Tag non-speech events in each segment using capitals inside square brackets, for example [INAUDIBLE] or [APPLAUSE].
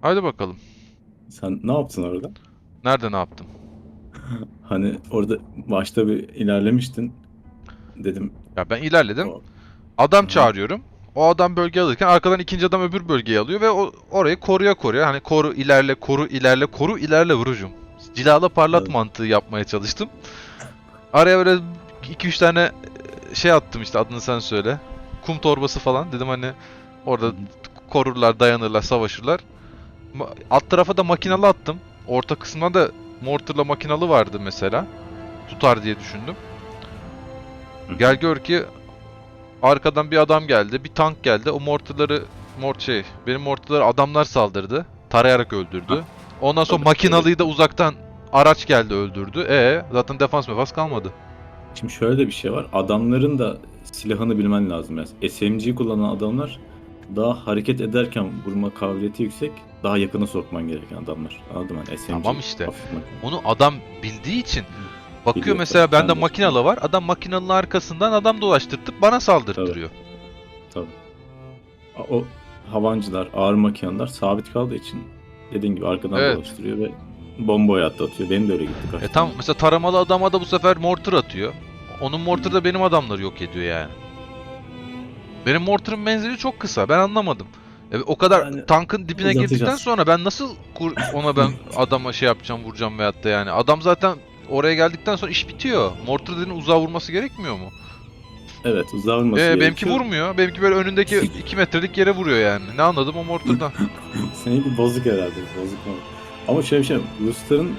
Hadi bakalım. Sen ne yaptın orada? Nerede ne yaptım? [LAUGHS] Hani orada başta bir ilerlemiştin. Dedim. Ya ben ilerledim. o- Adam Hı. çağırıyorum. O adam bölge alırken arkadan ikinci adam öbür bölgeyi alıyor ve o orayı koruya koruya hani koru ilerle koru ilerle koru ilerle vurucum. Cilala parlat Evet. mantığı yapmaya çalıştım. Araya böyle 2-3 tane şey attım işte adını sen söyle. Kum torbası falan dedim hani orada korurlar, dayanırlar, savaşırlar. Alt tarafa da makinalı attım. Orta kısmına da mortarla makinalı vardı mesela. Tutar diye düşündüm. Gel gör ki arkadan bir adam geldi, bir tank geldi. O mortarları mort şey, benim mortarları adamlar saldırdı. Tarayarak öldürdü. Ondan sonra makinalıyı da uzaktan araç geldi öldürdü. E zaten defans mefas kalmadı. Şimdi şöyle de bir şey var. Adamların da silahını bilmen lazım. Yani SMG kullanan adamlar daha hareket ederken vurma kabiliyeti yüksek. Daha yakına sokman gereken adamlar. Anladın mı? Yani SMG. Tamam işte. Onu adam bildiği için bakıyor Biliyor, mesela tabii, bende de- makinalı var. Adam makinalının arkasından adam dolaştırtıp bana saldırtırıyor. Tabii. O havancılar, ağır makineler sabit kaldığı için dediğin gibi arkadan Evet. dolaştırıyor ve bomboya atlatıyor. Benim de öyle gitti E tam mesela taramalı adama da bu sefer mortar atıyor. Onun mortarı da benim adamları yok ediyor yani. Benim mortarın menzili çok kısa. Ben anlamadım. E, o kadar Yani tankın dibine girdikten sonra ben nasıl kur- [LAUGHS] ona ben adama şey yapacağım, vuracağım veyahut da yani. Adam zaten oraya geldikten sonra iş bitiyor. Mortar dediğin uzağa vurması gerekmiyor mu? Evet uzağa vurması E, benimki gerekiyor. vurmuyor. Benimki böyle önündeki [LAUGHS] 2 metrelik yere vuruyor yani. Ne anladım o mortardan. [LAUGHS] Seninki bozuk herhalde. Bozuk mu? Ama şöyle bir şey. Rusların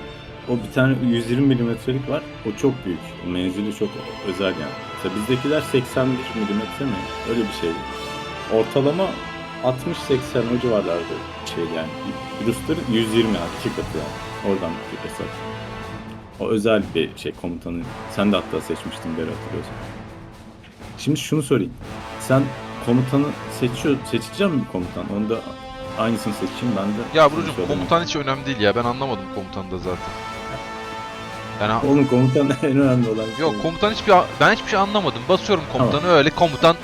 o bir tane 120 milimetrelik var. O çok büyük. O menzili çok özel yani. Mesela bizdekiler 81 milimetre mi? Öyle bir şey. Ortalama 60-80 o civarlarda şey yani. Rusların 120 yani. iki katı yani. Oradan bir hesap. O özel bir şey komutanı. Sen de hatta seçmiştin beri hatırlıyorsan. Şimdi şunu sorayım. Sen komutanı seçiyor, seçeceğim mi komutan? Onu da aynısını seçeyim ben de. ya söylemem. komutan hiç önemli değil ya. Ben anlamadım komutanı da zaten. Yani Oğlum komutan [LAUGHS] en önemli olan şey. Yok komutan hiçbir ben hiçbir şey anlamadım. Basıyorum komutanı öyle komutan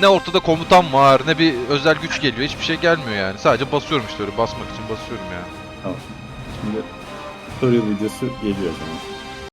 ne ortada komutan var ne bir özel güç geliyor. Hiçbir şey gelmiyor yani. Sadece basıyorum işte öyle basmak için basıyorum yani. Şimdi tutorial videosu geliyor o zaman.